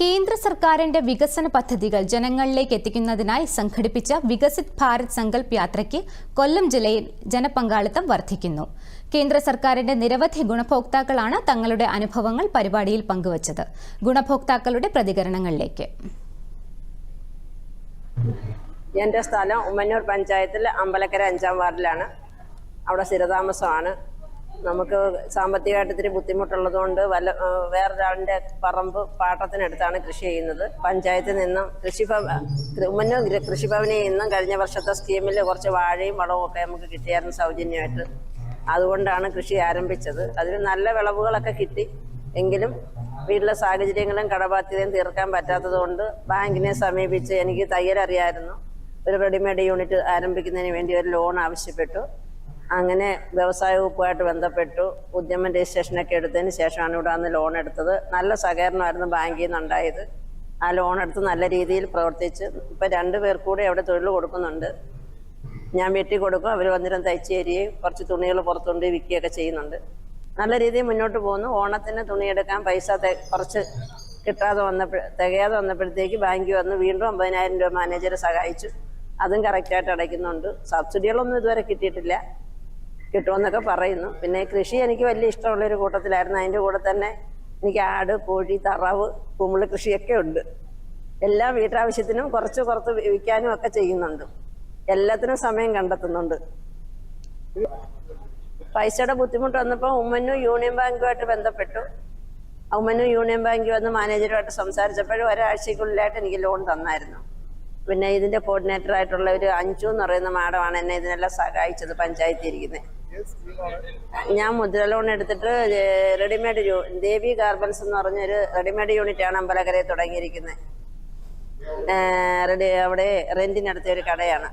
കേന്ദ്ര സർക്കാരിന്റെ വികസന പദ്ധതികൾ ജനങ്ങളിലേക്ക് എത്തിക്കുന്നതിനായി സംഘടിപ്പിച്ച വികസിത് ഭാരത് സങ്കല്പ് യാത്രയ്ക്ക് കൊല്ലം ജില്ലയിൽ ജനപങ്കാളിത്തം വർദ്ധിക്കുന്നു. കേന്ദ്ര സർക്കാരിന്റെ നിരവധി ഗുണഭോക്താക്കളാണ് തങ്ങളുടെ അനുഭവങ്ങൾ പരിപാടിയിൽ പങ്കുവച്ചത്. ഗുണഭോക്താക്കളുടെ പ്രതികരണങ്ങളിലേക്ക്. എന്റെ സ്ഥലം ഉമ്മന്നൂർ പഞ്ചായത്തിൽ അമ്പലക്കര അഞ്ചാം വാർഡിലാണ്. അവിടെ സ്ഥിരതാമസമാണ്. നമുക്ക് സാമ്പത്തികമായിട്ട് ഇത്തിരി ബുദ്ധിമുട്ടുള്ളതുകൊണ്ട് വല്ല വേറെ വേറൊരാളിന്റെ പറമ്പ് പാട്ടത്തിനടുത്താണ് കൃഷി ചെയ്യുന്നത്. പഞ്ചായത്തിൽ നിന്നും കൃഷിഭവ മുന്നു ഗ്ര- കൃഷിഭവനിൽ നിന്നും കഴിഞ്ഞ വർഷത്തെ സ്കീമിൽ കുറച്ച് വാഴയും വളവും ഒക്കെ നമുക്ക് കിട്ടിയായിരുന്നു സൗജന്യമായിട്ട്. അതുകൊണ്ടാണ് കൃഷി ആരംഭിച്ചത്. അതിന് നല്ല വിളവുകളൊക്കെ കിട്ടി. എങ്കിലും വീട്ടിലെ സാഹചര്യങ്ങളും കടബാധ്യതയും തീർക്കാൻ പറ്റാത്തത് കൊണ്ട് ബാങ്കിനെ സമീപിച്ച് എനിക്ക് തയ്യലറിയായിരുന്നു. ഒരു റെഡിമെയ്ഡ് യൂണിറ്റ് ആരംഭിക്കുന്നതിന് വേണ്ടി ഒരു ലോൺ ആവശ്യപ്പെട്ടു. അങ്ങനെ വ്യവസായ വകുപ്പുമായിട്ട് ബന്ധപ്പെട്ടു. ഉദ്യമം രജിസ്ട്രേഷനൊക്കെ എടുത്തതിന് ശേഷമാണ് ഇവിടെ വന്ന് ലോൺ എടുത്തത്. നല്ല സഹകരണമായിരുന്നു ബാങ്കിൽ നിന്നുണ്ടായത്. ആ ലോൺ എടുത്ത് നല്ല രീതിയിൽ പ്രവർത്തിച്ച് ഇപ്പം രണ്ട് പേർ കൂടെ അവിടെ തൊഴിൽ കൊടുക്കുന്നുണ്ട്. ഞാൻ വെട്ടി കൊടുക്കും അവർ വന്നിരം തയ്ച്ച് തരികയും കുറച്ച് തുണികൾ പുറത്തുകൊണ്ട് വിൽക്കുകയൊക്കെ ചെയ്യുന്നുണ്ട്. നല്ല രീതിയിൽ മുന്നോട്ട് പോകുന്നു. ഓണത്തിന് തുണിയെടുക്കാൻ പൈസ കുറച്ച് കിട്ടാതെ വന്നപ്പോൾ തികയാതെ വന്നപ്പോഴത്തേക്ക് ബാങ്കിൽ വന്ന് വീണ്ടും അമ്പതിനായിരം രൂപ മാനേജറെ സഹായിച്ചു. അതും കറക്റ്റായിട്ട് അടയ്ക്കുന്നുണ്ട്. സബ്സിഡികളൊന്നും ഇതുവരെ കിട്ടിയിട്ടില്ല. കിട്ടുമെന്നൊക്കെ പറയുന്നു. പിന്നെ കൃഷി എനിക്ക് വലിയ ഇഷ്ടമുള്ളൊരു കൂട്ടത്തിലായിരുന്നു. അതിന്റെ കൂടെ തന്നെ എനിക്ക് ആട് കോഴി തറാവ് കുമ്പിൾ കൃഷിയൊക്കെ ഉണ്ട്. എല്ലാ വീട്ടാവശ്യത്തിനും കുറച്ച് കുറച്ച് വിൽക്കാനും ഒക്കെ ചെയ്യുന്നുണ്ട്. എല്ലാത്തിനും സമയം കണ്ടെത്തുന്നുണ്ട്. പൈസയുടെ ബുദ്ധിമുട്ട് വന്നപ്പോൾ ഉമ്മനും യൂണിയൻ ബാങ്കുമായിട്ട് ബന്ധപ്പെട്ടു. ഉമ്മനും യൂണിയൻ ബാങ്കിൽ വന്ന് മാനേജറുമായിട്ട് സംസാരിച്ചപ്പോഴും ഒരാഴ്ചക്കുള്ളിലായിട്ട് എനിക്ക് ലോൺ തന്നായിരുന്നു. പിന്നെ ഇതിന്റെ കോർഡിനേറ്റർ ആയിട്ടുള്ള ഒരു അഞ്ചു എന്ന് പറയുന്ന മാഡമാണ് എന്നെ ഇതിനെല്ലാം സഹായിച്ചത് പഞ്ചായത്തിൽ ഇരിക്കുന്നത് ഞാൻ മുദ്ര ലോൺ എടുത്തിട്ട് റെഡിമെയ്ഡ് ദേവി ഗാർബൻസ് എന്ന് പറഞ്ഞൊരു റെഡിമെയ്ഡ് യൂണിറ്റ് ആണ് അമ്പലക്കരയിൽ തുടങ്ങിയിരിക്കുന്നത് റെഡി അവിടെ റെന്റിനടുത്ത ഒരു കടയാണ്.